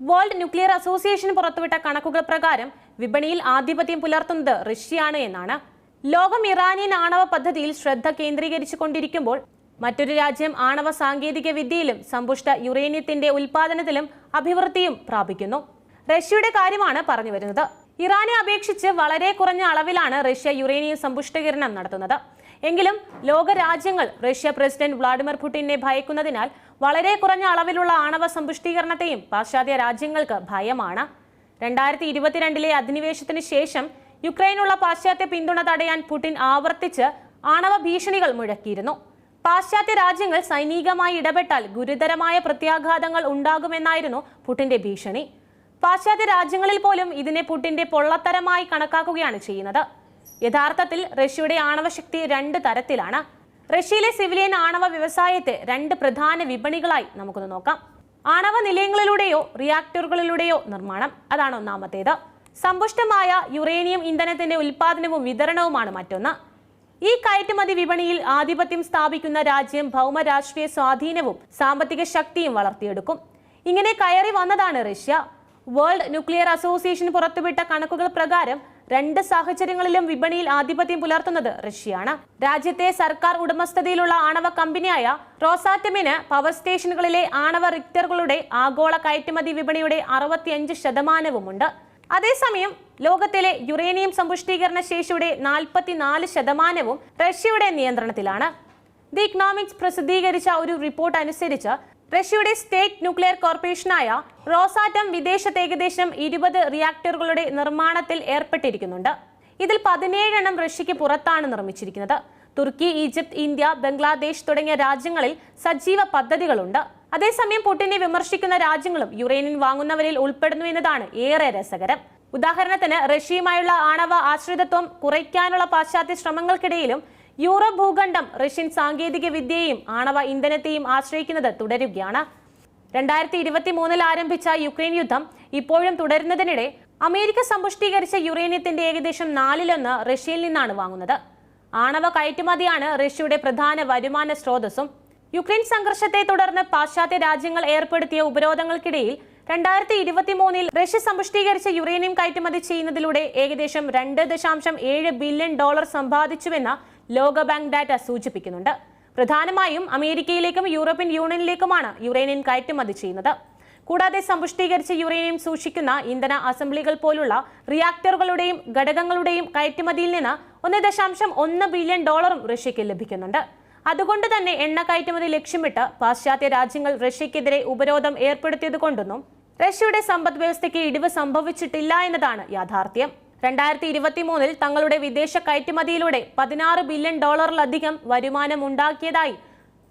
World nuclear association പുറത്തുവിട്ട കണക്കുകൾ പ്രകാരം വിപണിയിൽ ആധിപത്യം പുലർത്തുന്നത് റഷ്യയാണ് എന്നാണ്. ലോകം ഇറാനിയൻ ആണവ പദ്ധതിയിൽ ശ്രദ്ധ കേന്ദ്രീകരിച്ചു കൊണ്ടിരിക്കുമ്പോൾ മറ്റൊരു രാജ്യം ആണവ സാങ്കേതിക വിദ്യയിലും സമ്പുഷ്ട യുറേനിയത്തിന്റെ ഉൽപാദനത്തിലും അഭിവൃദ്ധിയും പ്രാപിക്കുന്നു. റഷ്യയുടെ കാര്യമാണ് പറഞ്ഞു വരുന്നത്. ഇറാനെ അപേക്ഷിച്ച് വളരെ കുറഞ്ഞ അളവിലാണ് റഷ്യ യുറേനിയം സമ്പുഷ്ടീകരണം നടത്തുന്നത്. എങ്കിലും ലോക രാജ്യങ്ങൾ റഷ്യ പ്രസിഡന്റ് വ്ളാഡിമിർ പുടിനെ ഭയക്കുന്നതിനാൽ വളരെ കുറഞ്ഞ അളവിലുള്ള ആണവ സമ്പുഷ്ടീകരണത്തെയും പാശ്ചാത്യ രാജ്യങ്ങൾക്ക് ഭയമാണ്. രണ്ടായിരത്തി ഇരുപത്തിരണ്ടിലെ അധിനിവേശത്തിന് ശേഷം യുക്രൈനുള്ള പാശ്ചാത്യ പിന്തുണ തടയാൻ പുടിൻ ആവർത്തിച്ച് ആണവ ഭീഷണികൾ മുഴക്കിയിരുന്നു. പാശ്ചാത്യ രാജ്യങ്ങൾ സൈനികമായി ഇടപെട്ടാൽ ഗുരുതരമായ പ്രത്യാഘാതങ്ങൾ ഉണ്ടാകുമെന്നായിരുന്നു പുടിന്റെ ഭീഷണി. പാശ്ചാത്യ രാജ്യങ്ങളിൽ പോലും ഇതിനെ പുടിന്റെ പൊള്ളത്തരമായി കണക്കാക്കുകയാണ് ചെയ്യുന്നത്. യഥാർത്ഥത്തിൽ റഷ്യയുടെ ആണവശക്തി രണ്ട് തരത്തിലാണ്. റഷ്യയിലെ സിവിലിയൻ ആണവ വ്യവസായത്തെ രണ്ട് പ്രധാന വിപണികളായി നമുക്കൊന്ന് നോക്കാം. ആണവ നിലയങ്ങളിലൂടെയോ റിയാക്ടറുകളിലൂടെയോ നിർമ്മാണം. അതാണ് ഒന്നാമത്തേത്. സമ്പുഷ്ടമായ യുറേനിയം ഇന്ധനത്തിന്റെ ഉൽപാദനവും വിതരണവുമാണ് മറ്റൊന്ന്. ഈ കയറ്റുമതി വിപണിയിൽ ആധിപത്യം സ്ഥാപിക്കുന്ന രാജ്യം ഭൗമ രാഷ്ട്രീയ സ്വാധീനവും സാമ്പത്തിക ശക്തിയും വളർത്തിയെടുക്കും. ഇങ്ങനെ കയറി വന്നതാണ് റഷ്യ. വേൾഡ് ന്യൂക്ലിയർ അസോസിയേഷൻ പുറത്തുവിട്ട കണക്കുകൾ പ്രകാരം രണ്ട് സാഹചര്യങ്ങളിലും വിപണിയിൽ ആധിപത്യം പുലർത്തുന്നത് റഷ്യയാണ്. രാജ്യത്തെ സർക്കാർ ഉടമസ്ഥതയിലുള്ള ആണവ കമ്പനിയായ റോസാറ്റമിന് പവർ സ്റ്റേഷനുകളിലെ ആണവ റിക്ടറുകളുടെ ആഗോള കയറ്റുമതി വിപണിയുടെ അറുപത്തിയഞ്ച് ശതമാനവുമുണ്ട്. അതേസമയം ലോകത്തിലെ യുറേനിയം സമ്പുഷ്ടീകരണ ശേഷിയുടെ നാൽപ്പത്തിനാല് ശതമാനവും റഷ്യയുടെ നിയന്ത്രണത്തിലാണ്. ദി ഇക്കണോമിക്സ് പ്രസിദ്ധീകരിച്ച ഒരു റിപ്പോർട്ട് അനുസരിച്ച് റഷ്യയുടെ സ്റ്റേറ്റ് ന്യൂക്ലിയർ കോർപ്പറേഷനായ റോസാറ്റം വിദേശത്ത് ഏകദേശം ഇരുപത് റിയാക്ടറുകളുടെ നിർമ്മാണത്തിൽ ഏർപ്പെട്ടിരിക്കുന്നുണ്ട്. ഇതിൽ പതിനേഴെണ്ണം റഷ്യക്ക് പുറത്താണ് നിർമ്മിച്ചിരിക്കുന്നത്. തുർക്കി ഈജിപ്ത് ഇന്ത്യ ബംഗ്ലാദേശ് തുടങ്ങിയ രാജ്യങ്ങളിൽ സജീവ പദ്ധതികളുണ്ട്. അതേസമയം പുടിനെ വിമർശിക്കുന്ന രാജ്യങ്ങളും യുറേനിയൻ വാങ്ങുന്നവരിൽ ഉൾപ്പെടുന്നു എന്നതാണ് ഏറെ രസകരം. ഉദാഹരണത്തിന് റഷ്യയുമായുള്ള ആണവ ആശ്രിതത്വം കുറയ്ക്കാനുള്ള പാശ്ചാത്യ ശ്രമങ്ങൾക്കിടയിലും യൂറോപ്പ് ഭൂഖണ്ഡം റഷ്യൻ സാങ്കേതിക വിദ്യയെയും ആണവ ഇന്ധനത്തെയും ആശ്രയിക്കുന്നത് തുടരുകയാണ്. രണ്ടായിരത്തി ഇരുപത്തി മൂന്നിൽ ആരംഭിച്ച യുക്രൈൻ യുദ്ധം ഇപ്പോഴും തുടരുന്നതിനിടെ അമേരിക്ക സമ്പുഷ്ടീകരിച്ച യുറേനിയത്തിന്റെ ഏകദേശം നാലിലൊന്ന് റഷ്യയിൽ നിന്നാണ് വാങ്ങുന്നത്. ആണവ കയറ്റുമതിയാണ് റഷ്യയുടെ പ്രധാന വരുമാന സ്രോതസ്സും. യുക്രൈൻ സംഘർഷത്തെ തുടർന്ന് പാശ്ചാത്യ രാജ്യങ്ങൾ ഏർപ്പെടുത്തിയ ഉപരോധങ്ങൾക്കിടയിൽ രണ്ടായിരത്തി ഇരുപത്തി മൂന്നിൽ റഷ്യ സമ്പുഷ്ടീകരിച്ച യുറേനിയം കയറ്റുമതി ചെയ്യുന്നതിലൂടെ ഏകദേശം രണ്ട് ദശാംശം ഏഴ് ബില്യൺ ഡോളർ സമ്പാദിച്ചുവെന്ന ലോകബാങ്ക് ഡാറ്റ സൂചിപ്പിക്കുന്നുണ്ട്. പ്രധാനമായും അമേരിക്കയിലേക്കും യൂറോപ്യൻ യൂണിയനിലേക്കുമാണ് യുറേനിയം കയറ്റുമതി ചെയ്യുന്നത്. കൂടാതെ സമ്പുഷ്ടീകരിച്ച യുറേനിയം സൂക്ഷിക്കുന്ന ഇന്ധന അസംബ്ലികൾ പോലുള്ള റിയാക്ടറുകളുടെയും ഘടകങ്ങളുടെയും കയറ്റുമതിയിൽ നിന്ന് ഒന്ന് ദശാംശം ഒന്ന് ബില്യൺ ഡോളറും റഷ്യയ്ക്ക് ലഭിക്കുന്നുണ്ട്. അതുകൊണ്ട് തന്നെ എണ്ണ കയറ്റുമതി ലക്ഷ്യമിട്ട് പാശ്ചാത്യ രാജ്യങ്ങൾ റഷ്യക്കെതിരെ ഉപരോധം ഏർപ്പെടുത്തിയതുകൊണ്ടൊന്നും റഷ്യയുടെ സമ്പദ് വ്യവസ്ഥയ്ക്ക് ഇടിവ് സംഭവിച്ചിട്ടില്ല എന്നതാണ് യാഥാർത്ഥ്യം. രണ്ടായിരത്തി ഇരുപത്തി മൂന്നിൽ തങ്ങളുടെ വിദേശ കയറ്റുമതിയിലൂടെ പതിനാറ് ബില്യൺ ഡോളറിലധികം വരുമാനം ഉണ്ടാക്കിയതായി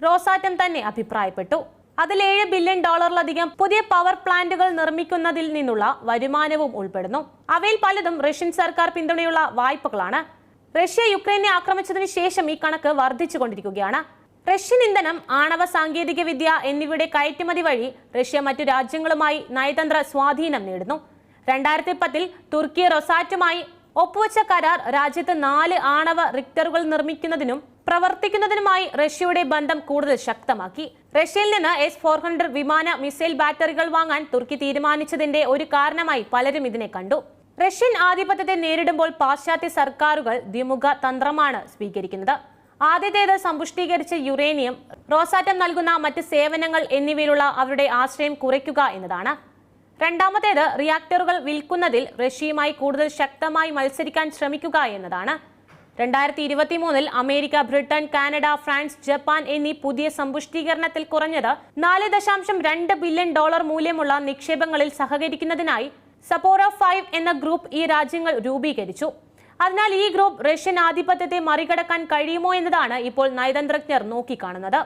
റോസാറ്റം തന്നെ അഭിപ്രായപ്പെട്ടു. അതിൽ ഏഴ് ബില്യൺ ഡോളറിലധികം പുതിയ പവർ പ്ലാന്റുകൾ നിർമ്മിക്കുന്നതിൽ നിന്നുള്ള വരുമാനവും ഉൾപ്പെടുന്നു. അവയിൽ പലതും റഷ്യൻ സർക്കാർ പിന്തുണയുള്ള വായ്പകളാണ്. റഷ്യ യുക്രൈനെ ആക്രമിച്ചതിന് ശേഷം ഈ കണക്ക് വർദ്ധിച്ചുകൊണ്ടിരിക്കുകയാണ്. റഷ്യൻ ഇന്ധനം ആണവ സാങ്കേതിക വിദ്യ എന്നിവയുടെ കയറ്റുമതി വഴി റഷ്യ മറ്റു രാജ്യങ്ങളുമായി നയതന്ത്ര സ്വാധീനം നേടുന്നു. രണ്ടായിരത്തി പത്തിൽ തുർക്കി റൊസാറ്റുമായി ഒപ്പുവച്ച കരാർ രാജ്യത്ത് നാല് ആണവ റിക്ടറുകൾ നിർമ്മിക്കുന്നതിനും പ്രവർത്തിക്കുന്നതിനുമായി റഷ്യയുടെ ബന്ധം കൂടുതൽ ശക്തമാക്കി. റഷ്യയിൽ നിന്ന് എസ് ഫോർ ഹൺഡ്രഡ് വിമാന മിസൈൽ ബാറ്ററികൾ വാങ്ങാൻ തുർക്കി തീരുമാനിച്ചതിന്റെ ഒരു കാരണമായി പലരും ഇതിനെ കണ്ടു. റഷ്യൻ ആധിപത്യത്തെ നേരിടുമ്പോൾ പാശ്ചാത്യ സർക്കാരുകൾ ദ്വിമുഖ തന്ത്രമാണ് സ്വീകരിക്കുന്നത്. ആദ്യത്തേത് സമ്പുഷ്ടീകരിച്ച യുറേനിയം റോസാറ്റം നൽകുന്ന മറ്റ് സേവനങ്ങൾ എന്നിവയിലുള്ള അവരുടെ ആശ്രയം കുറയ്ക്കുക എന്നതാണ്. രണ്ടാമത്തേത് റിയാക്ടറുകൾ വിൽക്കുന്നതിൽ റഷ്യയുമായി കൂടുതൽ ശക്തമായി മത്സരിക്കാൻ ശ്രമിക്കുക എന്നതാണ്. രണ്ടായിരത്തി ഇരുപത്തി മൂന്നിൽ America Britain Canada France Japan എന്നീ പുതിയ സമ്പുഷ്ടീകരണത്തിൽ കുറഞ്ഞത് നാല് ദശാംശം രണ്ട് ബില്യൺ ഡോളർ മൂല്യമുള്ള നിക്ഷേപങ്ങളിൽ സഹകരിക്കുന്നതിനായി സപ്പോറോ ഫൈവ് എന്ന ഗ്രൂപ്പ് ഈ രാജ്യങ്ങൾ രൂപീകരിച്ചു. അതിനാൽ ഈ ഗ്രൂപ്പ് റഷ്യൻ ആധിപത്യത്തെ മറികടക്കാൻ കഴിയുമോ എന്നതാണ് ഇപ്പോൾ നയതന്ത്രജ്ഞർ നോക്കിക്കാണുന്നത്.